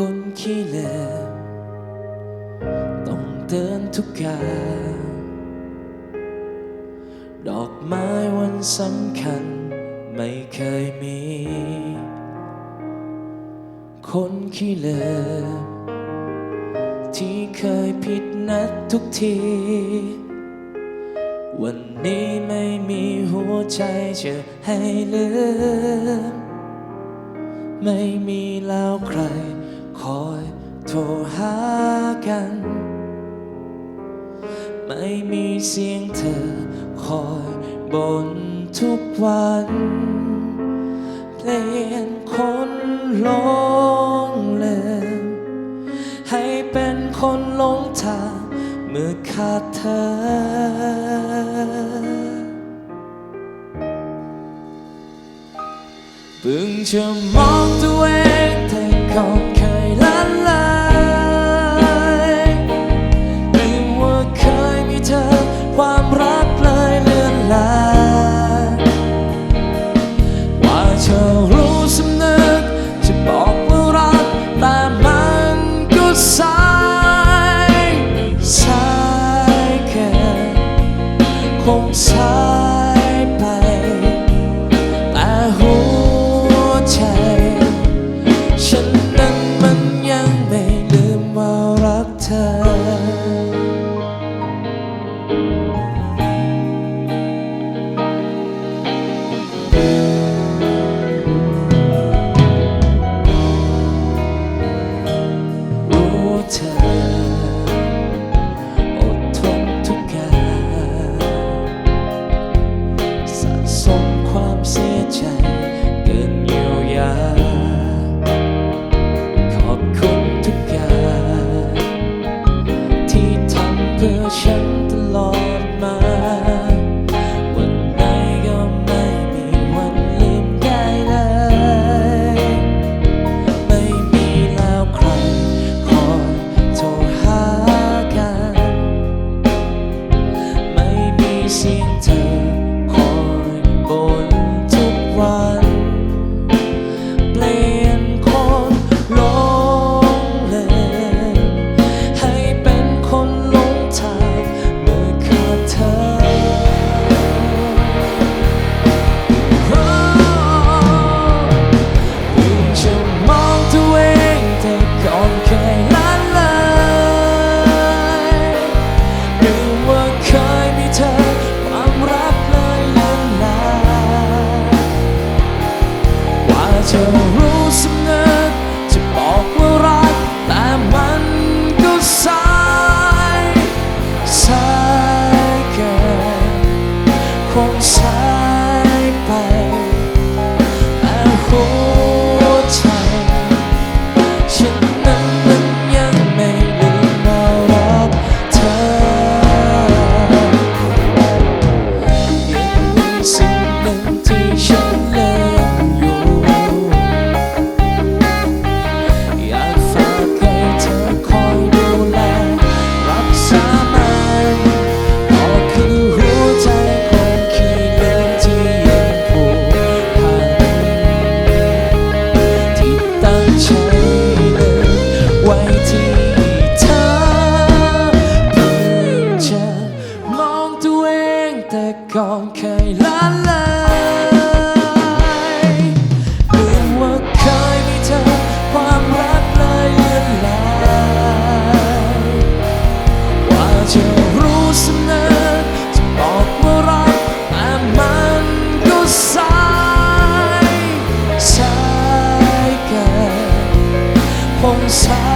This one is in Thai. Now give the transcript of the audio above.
คนขี้เล่ต้องเดินทุกกาดอกไม้วันสำคัญไม่เคยมี คนขี้เล่ที่เคยผิดนัดทุกที วันนี้ไม่มีหัวใจจะให้เลืมไม่มีแล้วใคร โทรหากัน ไม่มีเสียงเธอคอยบนทุกวัน เปลี่ยนคนลงเลมให้เป็นคนลงทางเมื่อขาดเธอ เพิ่งจะมองตัวเองแต่ก่อน bom. จะรู้สำนึกจะบอกว่ารัก แต่มันก็สายสายเกินคงสาย inside.